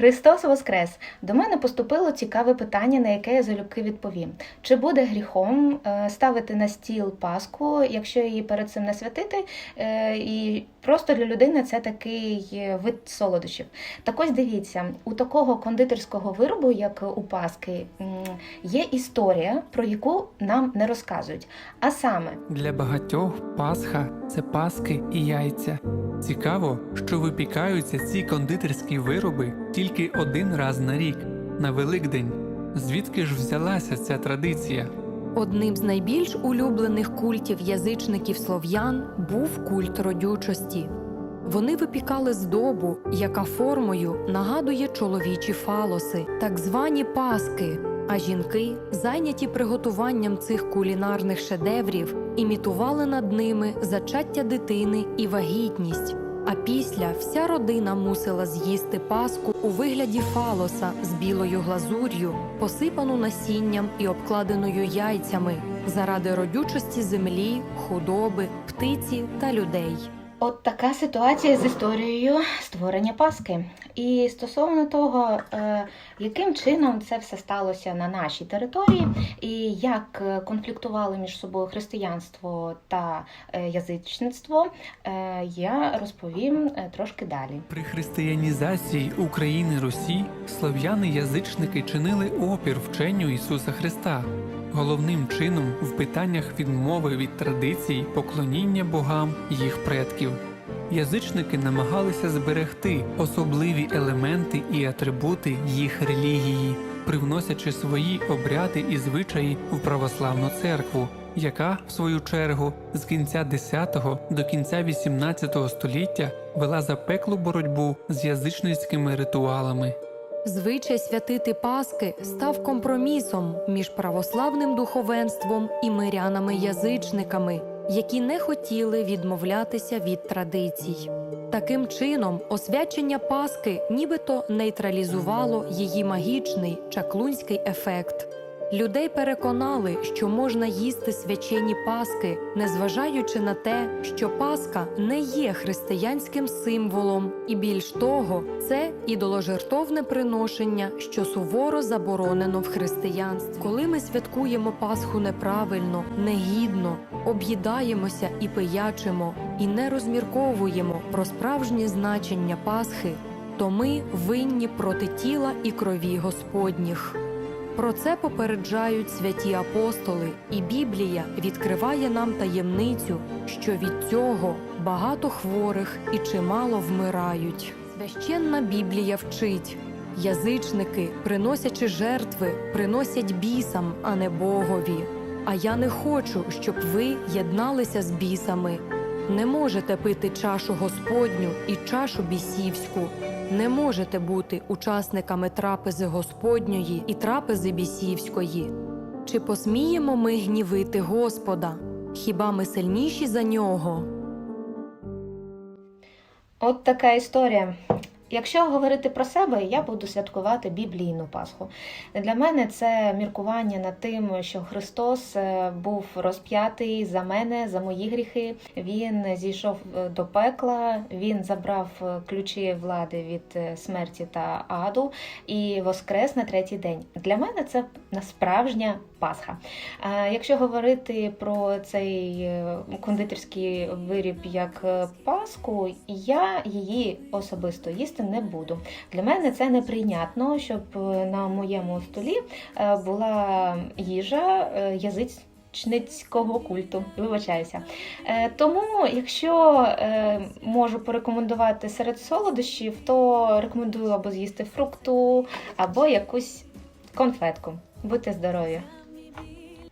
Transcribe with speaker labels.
Speaker 1: Христос Воскрес! До мене поступило цікаве питання, на яке я залюбки відповім. Чи буде гріхом е, ставити на стіл паску, якщо її перед цим не святити? Е, І просто для людини це такий е, вид солодощів. Так ось дивіться, у такого кондитерського виробу, як у паски, є історія, про яку нам не розказують. А саме,
Speaker 2: Для багатьох Пасха це паски і яйця. Цікаво, що випікаються ці кондитерські вироби тільки один раз на рік на Великдень. Звідки ж взялася ця традиція?
Speaker 3: Одним з найбільш улюблених культів язичників слов'ян був культ родючості. Вони випікали здобу, яка формою нагадує чоловічі фалоси, так звані паски. А жінки, зайняті приготуванням цих кулінарних шедеврів, імітували над ними зачаття дитини і вагітність. А після вся родина мусила з'їсти паску у вигляді фалоса з білою глазур'ю, посипану насінням і обкладеною яйцями заради родючості землі, худоби, птиці та людей.
Speaker 1: От така ситуація з історією створення Паски. І стосовно того, е, яким чином це все сталося на нашій території, і як е, конфліктували між собою християнство та е, язичництво, я розповім трошки далі.
Speaker 2: При християнізації України Русі слов'яни-язичники чинили опір вченню Ісуса Христа, головним чином в питаннях відмови від традицій поклоніння богам їх предків. Язичники намагалися зберегти особливі елементи і атрибути їх релігії, привносячи свої обряди і звичаї в православну церкву, яка, в свою чергу, з кінця 10-го до кінця 18 століття вела запеклу боротьбу з язичницькими ритуалами.
Speaker 3: Звичай святити Паски став компромісом між православним духовенством і мирянами-язичниками, які не хотіли відмовлятися від традицій. Таким чином, освячення Паски нібито нейтралізувало її магічний чаклунський ефект. Людей переконали, що можна їсти свячені Паски, незважаючи на те, що Пасха не є християнським символом, і більш того, це ідоложертовне приношення, що суворо заборонено в християнстві. Коли ми святкуємо Пасху неправильно, негідно, об'їдаємося і пиячимо, і не розмірковуємо про справжнє значення Пасхи, то ми винні проти тіла і крові Господніх. Про це попереджають святі апостоли, і Біблія відкриває нам таємницю, що від цього багато хворих і чимало вмирають. Священна Біблія вчить. Язичники, приносячи жертви, приносять бісам, а не Богові. А я не хочу, щоб ви єдналися з бісами. Не можете пити чашу Господню і чашу бісівську. Не можете бути учасниками трапези Господньої і трапези бісівської. Чи посміємо ми гнівити Господа? Хіба ми сильніші за нього?
Speaker 1: От така історія. Якщо говорити про себе, я буду святкувати біблійну Пасху. Для мене це міркування над тим, що Христос е, був розп'ятий за мене, за мої гріхи. Він зійшов е, до пекла, він забрав е, ключі влади від смерті та аду і воскрес на третій день. Для мене це справжня Пасха. Якщо говорити про цей е, кондитерський виріб як е, паску, я її особисто їсти не буду. Для мене це неприйнятно, щоб е, на моєму столі була їжа е, язичницького культу. Вибачаюся. Тому, якщо можу порекомендувати серед солодощів, то рекомендую або з'їсти фрукту, або якусь конфетку. Будьте здорові!